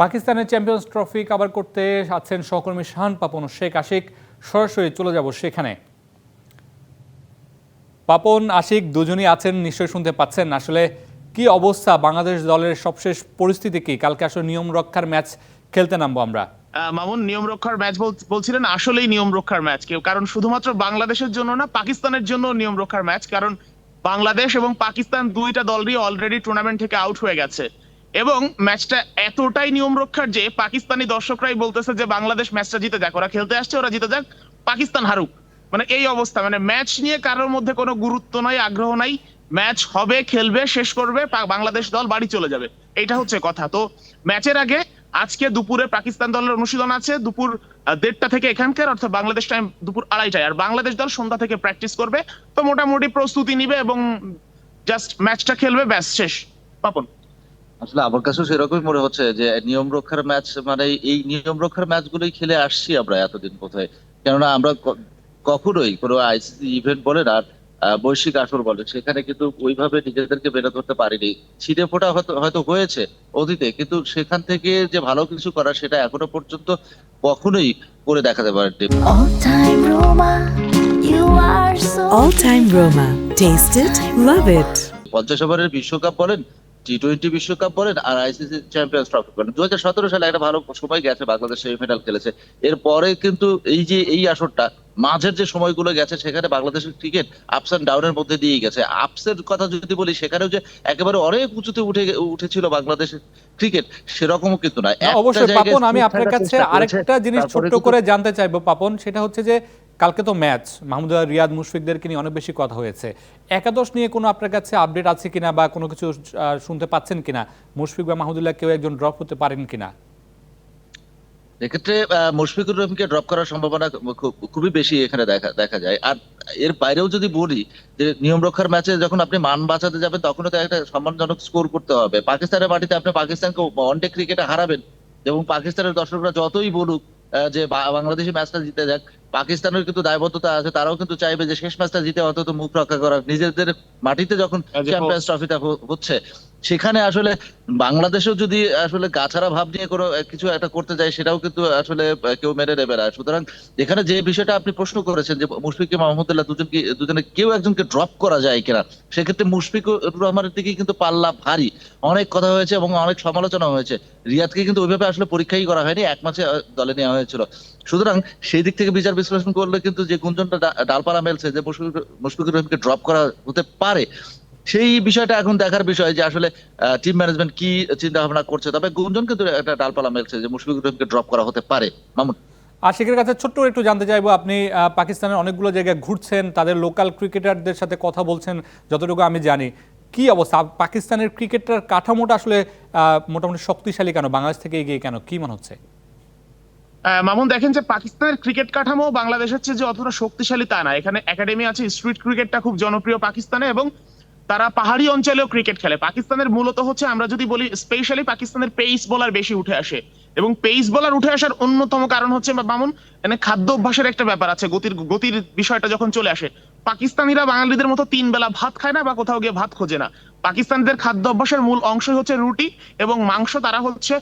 পাকিস্তানের champions trophy cover করতে আছেন সহকর্মী শাহান পাপন ও শেখ আশিক। সরাসরি চলে যাব সেখানে। পাপন, আশিক দুজনই আছেন, নিশ্চয়ই শুনতে পাচ্ছেন। আসলে কি অবস্থা? বাংলাদেশ দলের সবশেষ পরিস্থিতি কি? কালকে আসলে নিয়ম রক্ষার ম্যাচ খেলতে নামবো আমরা। মামুন, নিয়ম রক্ষার ম্যাচ বলছিলেন, আসলেই নিয়ম রক্ষার ম্যাচ কেউ। কারণ শুধুমাত্র বাংলাদেশের জন্য না, পাকিস্তানের জন্য নিয়ম রক্ষার ম্যাচ। কারণ বাংলাদেশ এবং পাকিস্তান দুইটা দলই অলরেডি টুর্নামেন্ট থেকে আউট হয়ে গেছে। এবং ম্যাচটা এতটাই নিয়ম রক্ষার যে পাকিস্তানি দর্শকরাই বলতেছে যে বাংলাদেশ ম্যাচটা জিতে যাক, ওরা খেলতে আসছে, ওরা জিতে যাক, পাকিস্তান হারুক। মানে এই অবস্থা মানে ম্যাচ নিয়ে কারোর মধ্যে কোনো গুরুত্ব নাই, আগ্রহ নাই। ম্যাচ হবে, খেলবে, শেষ করবে বাংলাদেশ দল বাড়ি চলে যাবে। এটা হচ্ছে কথা। তো ম্যাচের আগে আজকে দুপুরে পাকিস্তান দলের অনুশীলন আছে, দুপুর দেড়টা থেকে এখানকার, অর্থাৎ বাংলাদেশ টাইম দুপুর আড়াইটায়। আর বাংলাদেশ দল সন্ধ্যা থেকে প্র্যাকটিস করবে। তো মোটামুটি প্রস্তুতি নিবে এবং জাস্ট ম্যাচটা খেলবে, ব্যাস, শেষ। পাপন। আসলে আমার কাছেও সেরকমই মনে হচ্ছে যে নিয়ম রক্ষার ম্যাচ মানে এই নিয়ম রক্ষার ম্যাচগুলোই খেলে আসছি আমরা এতদিন কোথায় কেননা আমরা কখনোই কোনো আইসিসি ইভেন্ট বলেন আর আহ, বৈশ্বিক আসর বলে সেখানে কিন্তু ওইভাবে নিজেদেরকে বেরো করতে পারিনি ছিটে ফোটা হয়তো হয়েছে অতীতে কিন্তু সেখান থেকে যে ভালো কিছু করা সেটা এখনও পর্যন্ত কখনোই করে দেখাতে পারেনি All time Roma, you are so All time Roma. Taste it, love it. পঞ্চাশ ওভারের বিশ্বকাপ বলেন টি টোয়েন্টি বিশ্বকাপ বলেন আর আইসিসি চ্যাম্পিয়ন্স ট্রফি বলেন। দু হাজার সতেরো সালে একটা ভালো সময় গেছে বাংলাদেশ সেমিফাইনাল খেলেছে। এরপরে কিন্তু এই যে এই আসরটা মাঝের যে সময়গুলো গেছে সেখানে বাংলাদেশের ক্রিকেট আপস অ্যান্ড ডাউনের মধ্যে দিয়ে গেছে। আপসের কথা যদি বলি সেখানেও যে একেবারে অনেক উঁচুতে উঠে উঠেছিল বাংলাদেশের ক্রিকেট সেরকমও কিন্তু না অবশ্যই পাপন আমি আপনার কাছে আরেকটা জিনিস ছোট্ট করে জানতে চাইব পাপন সেটা হচ্ছে যে কালকে তো ম্যাচ। মাহমুদুল্লাহ রিয়াদ মুশফিকদেরকে নিয়ে অনেক বেশি কথা হয়েছে। একাদশ নিয়ে কোনো আপনার কাছে আপডেট আছে কিনা বা কোনো কিছু শুনতে পাচ্ছেন কিনা? মুশফিক বা মাহমুদুল্লাহ কেউ একজন ড্রপ হতে পারেন কিনা? এক্ষেত্রে মুশফিকুর রহিমকে ড্রপ করার সম্ভাবনা খুবই বেশি এখানে দেখা দেখা যায়। আর এর বাইরেও যদি বলি যে নিয়ম রক্ষার ম্যাচে যখন আপনি মান বাঁচাতে যাবেন, তখনও তো একটা সম্মানজনক স্কোর করতে হবে। পাকিস্তানের মাটিতে আপনি পাকিস্তানকে ওয়ানডে ক্রিকেটে হারাবেন এবং পাকিস্তানের দর্শকরা যতই বলুক যে বাংলাদেশি ম্যাচটা জিতে যাক পাকিস্তানের কিন্তু দায়বদ্ধতা আছে তারাও কিন্তু চাইবে যে শেষ ম্যাচটা জিতে অন্তত মুখ রক্ষা করা নিজেদের মাটিতে যখন চ্যাম্পিয়ন্স ট্রফিটা হচ্ছে সেখানে আসলে বাংলাদেশেও যদি আসলে গাছাড়া ভাব নিয়ে কোনো কিছু একটা করতে যায়, সেটাও কিন্তু আসলে কেউ মেনে নেবে না। সুতরাং এখানে যে বিষয়টা আপনি প্রশ্ন করেছেন যে মুশফিক মাহমুদুল্লাহ দুজনকে দুজনে কেউ একজনকে ড্রপ করা যায় কিনা, সেক্ষেত্রে মুশফিকুর রহমানের দিকে কিন্তু পাল্লা ভারী। অনেক কথা হয়েছে এবং অনেক সমালোচনা হয়েছে। রিয়াদকে কিন্তু ওইভাবে আসলে পরীক্ষাই করা হয়নি, এক মাসে দলে নেওয়া হয়েছিল। সুতরাং সেই দিক থেকে বিচার বিশ্লেষণ করলে কিন্তু যে গুঞ্জনটা ডালপালা মেলছে, যে মুশফিকুর রহিমকে ড্রপ করা হতে পারে সেই বিষয়টা এখন দেখার বিষয় যে আসলে টিম ম্যানেজমেন্ট কি চিন্তা ভাবনা করছে। তবে গুঞ্জন কিন্তু একটা ডালপালা মেলছে যে মুশফিকুর রহিমকে ড্রপ করা হতে পারে। মামুন। আশিকের কাছে ছোট্ট একটু জানতে চাইব আপনি পাকিস্তানের অনেকগুলো জায়গায় ঘুরছেন তাদের লোকাল ক্রিকেটারদের সাথে কথা বলছেন যতটুকু আমি জানি। কি অবস্থা? পাকিস্তানের ক্রিকেটার কাঠামোটা আসলে আহ, মোটামুটি শক্তিশালী কেন? বাংলাদেশ থেকে এগিয়ে কেন? কি মনে হচ্ছে? আহ, মামুন দেখেন যে পাকিস্তানের ক্রিকেট কাঠামো বাংলাদেশের চেয়ে যে অতটা শক্তিশালী তা না। এখানে একাডেমি আছে স্ট্রিট ক্রিকেটটা খুব জনপ্রিয় পাকিস্তানে এবং তারা পাহাড়ি অঞ্চলেও ক্রিকেট খেলে। পাকিস্তানের মূলত হচ্ছে, আমরা যদি বলি স্পেশালি পাকিস্তানের পেস বলার বেশি উঠে আসে। এবং পেস বলার উঠে আসার অন্যতম কারণ হচ্ছে বামুন মানে খাদ্য অভ্যাসের একটা ব্যাপার আছে, গতির গতির বিষয়টা যখন চলে আসে, পাকিস্তানিরা বাঙালিদের মতো তিন বেলা ভাত খায় না, বা কোথাও গিয়ে ভাত খোঁজে না। পাকিস্তানিদের খাদ্য অভ্যাসের মূল অংশ হচ্ছে রুটি এবং মাংস তারা হচ্ছে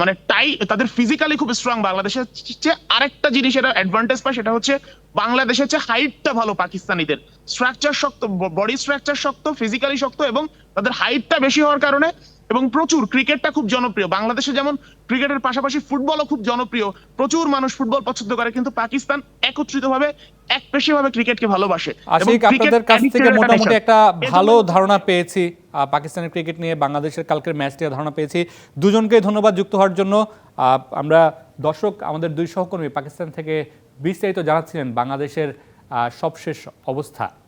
মানে টাই, তাদের ফিজিক্যালি খুব স্ট্রং বাংলাদেশের চেয়ে আরেকটা জিনিস এটা অ্যাডভান্টেজ পায়, সেটা হচ্ছে বাংলাদেশের চেয়ে হাইটটা ভালো পাকিস্তানিদের। স্ট্রাকচার শক্ত বডি স্ট্রাকচার শক্ত ফিজিক্যালি শক্ত এবং তাদের হাইটটা বেশি হওয়ার কারণে এবং প্রচুর ক্রিকেটটা খুব জনপ্রিয়। বাংলাদেশে যেমন ক্রিকেটের পাশাপাশি ফুটবলও খুব জনপ্রিয়। প্রচুর মানুষ ফুটবল পছন্দ করে, কিন্তু পাকিস্তান একত্রিতভাবে একপেশীভাবে ক্রিকেটকে ভালোবাসে। আশিক আপনাদের কাছ থেকে একটা মোটামুটি একটা ভালো ধারণা পেয়েছি পাকিস্তানের ক্রিকেট নিয়ে বাংলাদেশের কালকের ম্যাচ নিয়ে ধারণা পেয়েছি। দুজনকেই ধন্যবাদ যুক্ত হওয়ার জন্য। আহ, আমরা দর্শক আমাদের দুই সহকর্মী পাকিস্তান থেকে বিস্তারিত জানাচ্ছিলেন বাংলাদেশের আহ, সবশেষ অবস্থা।